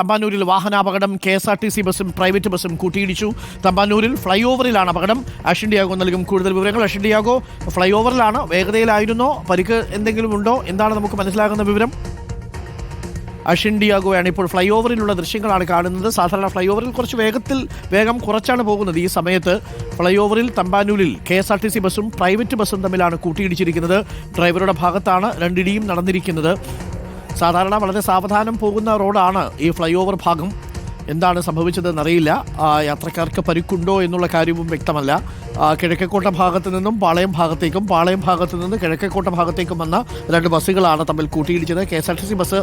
തമ്പാനൂരിൽ വാഹനാപകടം K S R T C ബസ്സും private ബസ്സും കൂട്ടിയിടിച്ചു. തമ്പാനൂരിൽ ഫ്ലൈ ഓവറിലാണ് അപകടം അഷിൻഡിയാഗോ നൽകും കൂടുതൽ വിവരങ്ങൾ. അഷിൻഡിയാഗോ ഫ്ലൈ ഓവറിലാണ് വേഗതയിലായിരുന്നോ? പരിക്ക് എന്തെങ്കിലും ഉണ്ടോ? എന്താണ് നമുക്ക് മനസ്സിലാകുന്ന വിവരം? അഷിൻഡിയാഗോയാണ് ഇപ്പോൾ ഫ്ലൈ ഓവറിലുള്ള ദൃശ്യങ്ങളാണ് കാണുന്നത്. സാധാരണ ഫ്ലൈ ഓവറിൽ കുറച്ച് വേഗത്തിൽ വേഗം കുറച്ചാണ് പോകുന്നത് ഈ സമയത്ത്. ഫ്ലൈ ഓവറിൽ തമ്പാനൂരിൽ K S R T C ബസ്സും പ്രൈവറ്റ് ബസ്സും തമ്മിലാണ് കൂട്ടിയിടിച്ചിരിക്കുന്നത്. ഡ്രൈവറുടെ ഭാഗത്താണ് രണ്ടിടിയും നടന്നിരിക്കുന്നത്. സാധാരണ വളരെ സാവധാനം പോകുന്ന റോഡാണ് ഈ ഫ്ലൈ ഓവർ ഭാഗം. എന്താണ് സംഭവിച്ചതെന്ന് അറിയില്ല യാത്രക്കാർക്ക് പരിക്കുണ്ടോ എന്നുള്ള കാര്യവും വ്യക്തമല്ല. കിഴക്കേക്കോട്ട ഭാഗത്ത് നിന്നും പാളയം ഭാഗത്തേക്കും പാളയം ഭാഗത്ത് നിന്ന് കിഴക്കേക്കോട്ട ഭാഗത്തേക്കും വന്ന രണ്ട് ബസ്സുകളാണ് തമ്മിൽ കൂട്ടിയിടിച്ചത്. K S R T C bus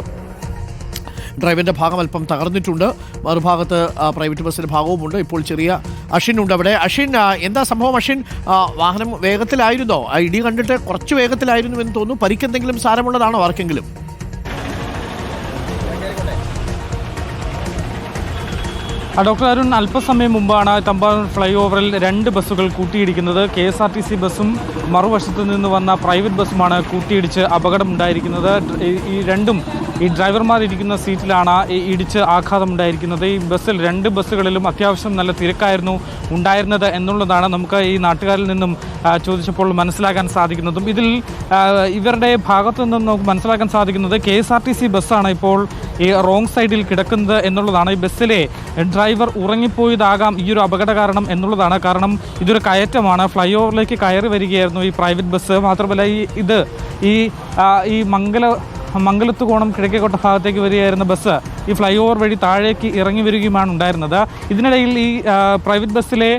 ഡ്രൈവറിന്റെ ഭാഗം അല്പം തകർന്നിട്ടുണ്ട്. മറുഭാഗത്ത് പ്രൈവറ്റ് ബസ്സിന്റെ ഭാഗവുമുണ്ട് ഇപ്പോൾ ചെറിയ അഷിൻ ഉണ്ട് അവിടെ. അഷിൻ എന്താ സംഭവം അഷിൻ വാഹനം വേഗത്തിലായിരുന്നോ? ആ ഇടി കണ്ടിട്ട് കുറച്ച് വേഗത്തിലായിരുന്നു എന്ന് തോന്നുന്നു. പരിക്കെന്തെങ്കിലും സാരമുള്ളതാണോ ആർക്കെങ്കിലും? ഡോക്ടർ അരുൺ അല്പസമയം മുമ്പാണ് തമ്പാനൂർ ഫ്ലൈ ഓവറിൽ രണ്ട് ബസ്സുകൾ കൂട്ടിയിടിക്കുന്നത്. K S R T C ബസ്സും മറുവശത്ത് നിന്ന് വന്ന പ്രൈവറ്റ് ബസ്സുമാണ് കൂട്ടിയിടിച്ച് അപകടമുണ്ടായിരിക്കുന്നത്. ഈ രണ്ടും ഈ ഡ്രൈവർമാർ ഇരിക്കുന്ന സീറ്റിലാണ് ഈ ഇടിച്ച് ആഘാതമുണ്ടായിരിക്കുന്നത് ഈ ബസ്സിൽ രണ്ട് ബസ്സുകളിലും അത്യാവശ്യം നല്ല തിരക്കായിരുന്നു ഉണ്ടായിരുന്നത് എന്നുള്ളതാണ് നമുക്ക് ഈ നാട്ടുകാരിൽ നിന്നും ചോദിച്ചപ്പോൾ മനസ്സിലാക്കാൻ സാധിക്കുന്നതും. ഇതിൽ ഇവരുടെ ഭാഗത്തു നിന്നും നമുക്ക് മനസ്സിലാക്കാൻ സാധിക്കുന്നത് K S R T C ബസ്സാണ് ഇപ്പോൾ ഈ റോങ് സൈഡിൽ കിടക്കുന്നത് എന്നുള്ളതാണ്. ഈ ബസ്സിലെ ഡ്രൈവർ ഉറങ്ങിപ്പോയതാകാം ഈ ഒരു അപകട കാരണം എന്നുള്ളതാണ്. കാരണം ഇതൊരു കയറ്റമാണ്. ഫ്ലൈ ഓവറിലേക്ക് കയറി വരികയായിരുന്നു ഈ പ്രൈവറ്റ് ബസ്. മാത്രമല്ല ഈ ഇത് ഈ ഈ മംഗല മംഗലത്ത് കോണം കിഴക്കേക്കോട്ട ഭാഗത്തേക്ക് വരികയായിരുന്ന ബസ് ഈ ഫ്ലൈ ഓവർ വഴി താഴേക്ക് ഇറങ്ങി വരികയുമാണ് ഉണ്ടായിരുന്നത്. ഇതിനിടയിൽ ഈ പ്രൈവറ്റ് ബസ്സിലെ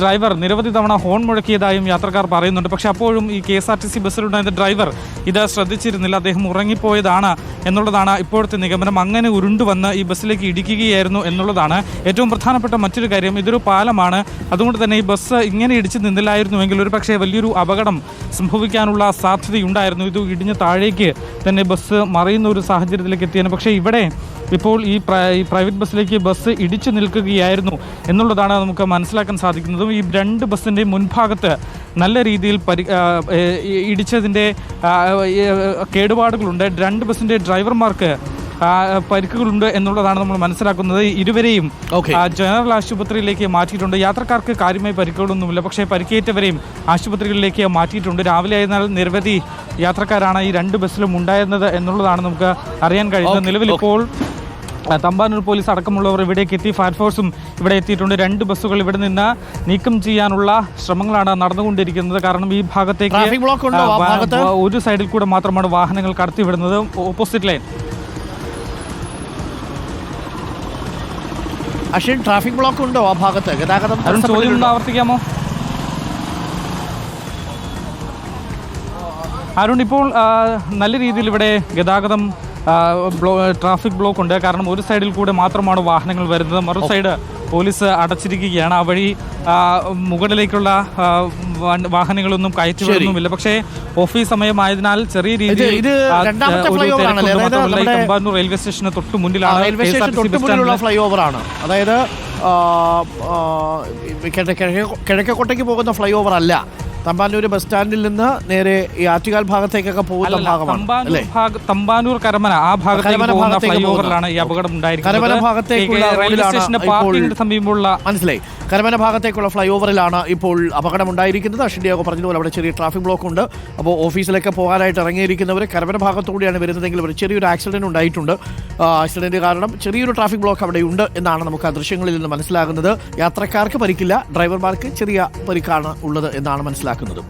ഡ്രൈവർ നിരവധി തവണ ഹോൺ മുഴക്കിയതായും യാത്രക്കാർ പറയുന്നുണ്ട്. പക്ഷേ അപ്പോഴും ഈ K S R T C ബസ്സിലുണ്ടായിരുന്ന driver ഇത് ശ്രദ്ധിച്ചിരുന്നില്ല. അദ്ദേഹം ഉറങ്ങിപ്പോയതാണ് എന്നുള്ളതാണ് ഇപ്പോഴത്തെ നിഗമനം. അങ്ങനെ ഉരുണ്ടുവന്ന് ഈ ബസ്സിലേക്ക് ഇടിക്കുകയായിരുന്നു എന്നുള്ളതാണ് ഏറ്റവും പ്രധാനപ്പെട്ട മറ്റൊരു കാര്യം. ഇതൊരു പാലമാണ്. അതുകൊണ്ട് തന്നെ ഈ ബസ് ഇങ്ങനെ ഇടിച്ച് നിന്നില്ലായിരുന്നുവെങ്കിൽ ഒരു പക്ഷേ വലിയൊരു അപകടം സംഭവിക്കാനുള്ള സാധ്യതയുണ്ടായിരുന്നു. ഇത് ഇടിഞ്ഞ് താഴേക്ക് തന്നെ ബസ് മറിയുന്ന ഒരു സാഹചര്യത്തിലേക്ക് എത്തിയാണ് പക്ഷേ ഇവിടെ ഇപ്പോൾ ഈ പ്രൈവറ്റ് ബസ്സിലേക്ക് ബസ് ഇടിച്ചു നിൽക്കുകയായിരുന്നു എന്നുള്ളതാണ് നമുക്ക് മനസ്സിലാക്കാൻ സാധിക്കുന്നതും. ഈ രണ്ട് ബസ്സിന്റെ മുൻഭാഗത്ത് നല്ല രീതിയിൽ പരി ഇടിച്ചതിന്റെ കേടുപാടുകളുണ്ട്. രണ്ട് ബസ്സിന്റെ ഡ്രൈവർമാർക്ക് പരിക്കുകളുണ്ട് എന്നുള്ളതാണ് നമ്മൾ മനസ്സിലാക്കുന്നത്. ഇരുവരെയും ജനറൽ ആശുപത്രിയിലേക്ക് മാറ്റിയിട്ടുണ്ട്. യാത്രക്കാർക്ക് കാര്യമായി പരിക്കുകളൊന്നുമില്ല. പക്ഷേ പരിക്കേറ്റവരെയും ആശുപത്രികളിലേക്ക് മാറ്റിയിട്ടുണ്ട്. രാവിലെ ആയിരുന്നാൽ നിരവധി യാത്രക്കാരാണ് ഈ രണ്ട് ബസ്സിലും ഉണ്ടായിരുന്നത് എന്നുള്ളതാണ് നമുക്ക് അറിയാൻ കഴിയുന്നത്. നിലവിൽ ഇപ്പോൾ തമ്പാനൂർ പോലീസ് അടക്കമുള്ളവർ ഇവിടേക്ക് എത്തി. ഫയർഫോഴ്സും ഇവിടെ എത്തിയിട്ടുണ്ട്. രണ്ട് ബസ്സുകൾ ഇവിടെ നിന്ന് നീക്കം ചെയ്യാനുള്ള ശ്രമങ്ങളാണ് നടന്നുകൊണ്ടിരിക്കുന്നത്. കാരണം ഈ ഭാഗത്തേക്ക് ഒരു സൈഡിൽ കൂടെ മാത്രമാണ് വാഹനങ്ങൾ കടത്തിവിടുന്നത്. Opposite line Ashwin traffic block ഉണ്ടോ ആ ഭാഗത്ത്? ഗതാഗതം ചോദ്യം ഒന്ന് ആവർത്തിക്കാമോ? അരുൺ ഇപ്പോൾ നല്ല രീതിയിൽ ഇവിടെ ഗതാഗതം ട്രാഫിക് ബ്ലോക്ക് ഉണ്ട്. കാരണം ഒരു സൈഡിൽ കൂടെ മാത്രമാണ് വാഹനങ്ങൾ വരുന്നത്. മറു സൈഡ് പോലീസ് അടച്ചിരിക്കുകയാണ്. ആ വഴി മുകളിലേക്കുള്ള വാഹനങ്ങളൊന്നും കയറ്റി വരുന്നുമില്ല പക്ഷേ ഓഫീസ് സമയമായതിനാൽ ചെറിയ രീതിയിൽ റെയിൽവേ സ്റ്റേഷന് തൊട്ട് മുന്നിലാണ്. ഫ്ലൈ ഓവറാണ് അതായത് ആ, ആ, കിഴ- കിഴക്കേ- കിഴക്കേക്കോട്ടയ്ക്ക് പോകുന്ന ഫ്ലൈ ഓവർ അല്ല. തമ്പാനൂർ ബസ് സ്റ്റാൻഡിൽ നിന്ന് നേരെ ഈ ആറ്റുകാൽ ഭാഗത്തേക്കൊക്കെ പോകുന്ന ഭാഗമാണ് തമ്പാനൂർ കരമന ആ ഭാഗത്തേക്ക് ഫ്ലൈ ഓവറിലാണ് ഈ അപകടം ഉണ്ടായിരിക്കുന്നത്. കരമന ഭാഗത്തേക്കുള്ള ഈ റെയിൽവേ സ്റ്റേഷന്റെ ഇപ്പോൾ- സമീപമുള്ള മനസ്സിലായി. കരമന ഭാഗത്തേക്കുള്ള ഫ്ലൈ ഓവറിലാണ് ഇപ്പോൾ അപകടമുണ്ടായിരിക്കുന്നത്. അഷിൻഡിയാഗോ പറഞ്ഞതുപോലെ അവിടെ ചെറിയ ട്രാഫിക് ബ്ലോക്ക് ഉണ്ട് അപ്പോൾ ഓഫീസിലൊക്കെ പോകാനായിട്ട് ഇറങ്ങിയിരിക്കുന്നവർ കരമന ഭാഗത്തുകൂടിയാണ് വരുന്നതെങ്കിൽ ഒരു ചെറിയൊരു ആക്സിഡന്റ് ഉണ്ടായിട്ടുണ്ട്. ആക്സിഡന്റ് കാരണം ചെറിയൊരു ട്രാഫിക് ബ്ലോക്ക് അവിടെ ഉണ്ട് എന്നാണ് നമുക്ക് ആ ദൃശ്യങ്ങളിൽ നിന്ന് മനസ്സിലാകുന്നത്. യാത്രക്കാർക്ക് പരിക്കില്ല ഡ്രൈവർമാർക്ക് ചെറിയ പരിക്കാണ് ഉള്ളത് എന്നാണ് മനസ്സിലാക്കുന്നത്.